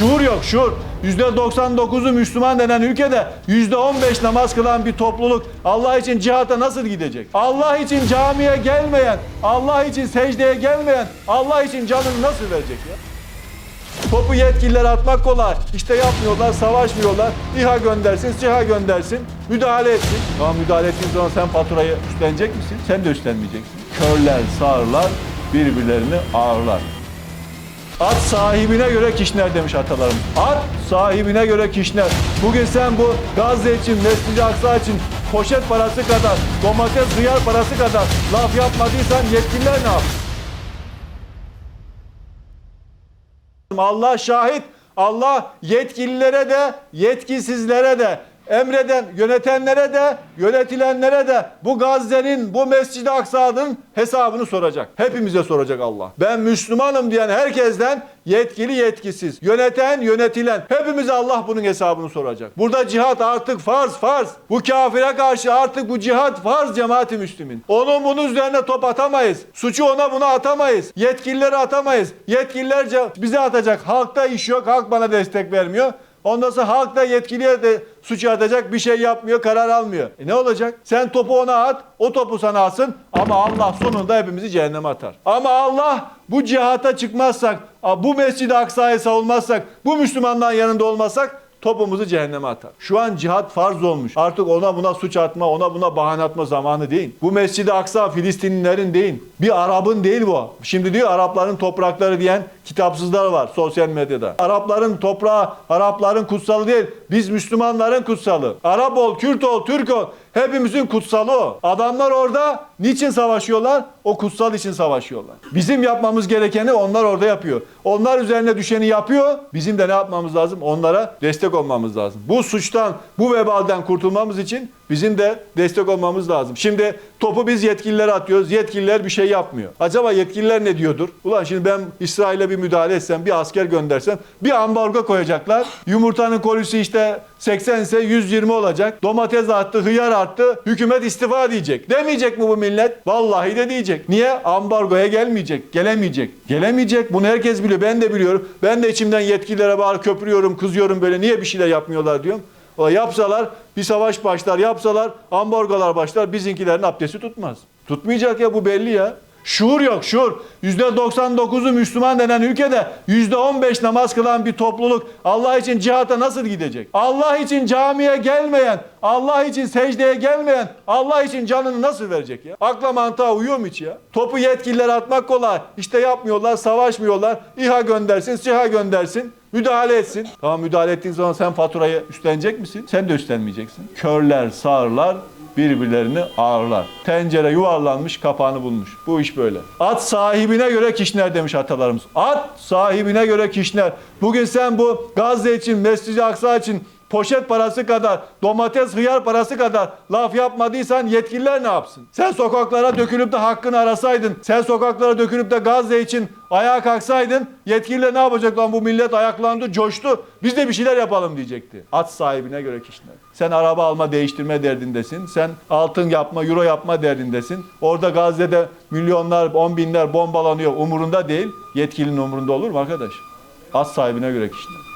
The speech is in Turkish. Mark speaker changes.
Speaker 1: Şuur yok, şuur. %99'u Müslüman denen ülkede %15 namaz kılan bir topluluk Allah için cihata nasıl gidecek? Allah için camiye gelmeyen, Allah için secdeye gelmeyen, Allah için canını nasıl verecek ya? Topu yetkililer atmak kolay. İşte yapmıyorlar, savaşmıyorlar. İHA göndersin, SİHA göndersin. Müdahale etsin. Ama müdahale ettiğin zaman sen faturayı üstlenecek misin? Sen de üstlenmeyeceksin. Körler, sağırlar, birbirlerini ağırlar. At sahibine göre kişner demiş atalarım. At sahibine göre kişner. Bugün sen bu Gazze için, Mescid-i Aksa için poşet parası kadar, domates, hıyar parası kadar laf yapmadıysan yetkililer ne yapsın? Allah şahit. Allah yetkililere de, yetkisizlere de, emreden yönetenlere de, yönetilenlere de bu Gazze'nin, bu Mescid-i Aksa'nın hesabını soracak. Hepimize soracak Allah. Ben Müslümanım diyen herkesten yetkili yetkisiz, yöneten yönetilen hepimize Allah bunun hesabını soracak. Burada cihat artık farz farz. Bu kafire karşı artık bu cihat farz cemaati Müslümin. Onun bunun üzerine top atamayız. Suçu ona buna atamayız. Yetkilileri atamayız. Yetkililer bize atacak. Halkta iş yok. Halk bana destek vermiyor. Ondan sonra halk da yetkiliye de suçu atacak bir şey yapmıyor, karar almıyor. E ne olacak? Sen topu ona at, o topu sana atsın ama Allah sonunda hepimizi cehenneme atar. Ama Allah bu cihata çıkmazsak, bu Mescid-i Aksa'yı savunmazsak, bu Müslümanların yanında olmazsak topumuzu cehenneme atar. Şu an cihat farz olmuş. Artık ona buna suç atma, ona buna bahane atma zamanı değil. Bu Mescid-i Aksa Filistinlilerin değil. Bir Arap'ın değil bu. Şimdi diyor Arapların toprakları diyen kitapsızlar var sosyal medyada. Arapların toprağı, Arapların kutsalı değil. Biz Müslümanların kutsalı. Arap ol, Kürt ol, Türk ol. Hepimizin kutsalı o. Adamlar orada niçin savaşıyorlar? O kutsal için savaşıyorlar. Bizim yapmamız gerekeni onlar orada yapıyor. Onlar üzerine düşeni yapıyor. Bizim de ne yapmamız lazım? Onlara destek olmamız lazım. Bu suçtan, bu vebalden kurtulmamız için bizim de destek olmamız lazım. Şimdi topu biz yetkililere atıyoruz. Yetkililer bir şey yapmıyor. Acaba yetkililer ne diyordur? Ulan şimdi ben İsrail'e bir müdahale etsem, bir asker göndersem bir ambargo koyacaklar. Yumurtanın kolisi işte 80 ise 120 olacak. Domates arttı, hıyar arttı. Hükümet istifa diyecek. Demeyecek mi bu millet? Vallahi de diyecek. Niye? Ambargoya gelmeyecek. Gelemeyecek. Gelemeyecek. Bunu herkes biliyor. Ben de biliyorum. Ben de içimden yetkililere bağır köpürüyorum, kızıyorum böyle. Niye bir şeyler yapmıyorlar diyorum. Yapsalar bir savaş başlar, yapsalar ambargolar başlar. Bizinkilerin abdesti tutmaz. Tutmayacak ya bu belli ya. Şuur yok şuur. %99'u Müslüman denen ülkede %15 namaz kılan bir topluluk Allah için cihata nasıl gidecek? Allah için camiye gelmeyen, Allah için secdeye gelmeyen, Allah için canını nasıl verecek ya? Akla mantığa uyuyor mu hiç ya? Topu yetkililer atmak kolay. İşte yapmıyorlar, savaşmıyorlar. İHA göndersin, SİHA göndersin. Müdahale etsin. Tamam müdahale ettiğin zaman sen faturayı üstlenecek misin? Sen de üstlenmeyeceksin. Körler, sağırlar, birbirlerini ağırlar. Tencere yuvarlanmış kapağını bulmuş. Bu iş böyle. At sahibine göre kişner demiş atalarımız. At sahibine göre kişner. Bugün sen bu Gazze için, Mescid-i Aksa için poşet parası kadar, domates, hıyar parası kadar laf yapmadıysan yetkililer ne yapsın? Sen sokaklara dökülüp de hakkını arasaydın, sen sokaklara dökülüp de Gazze için ayağa kalksaydın yetkililer ne yapacak lan bu millet ayaklandı, coştu. Biz de bir şeyler yapalım diyecekti. At sahibine göre kişiler. Sen araba alma, değiştirme derdindesin. Sen altın yapma, euro yapma derdindesin. Orada Gazze'de milyonlar, on binler bombalanıyor. Umurunda değil. Yetkilinin umurunda olur mu arkadaş? At sahibine göre kişiler.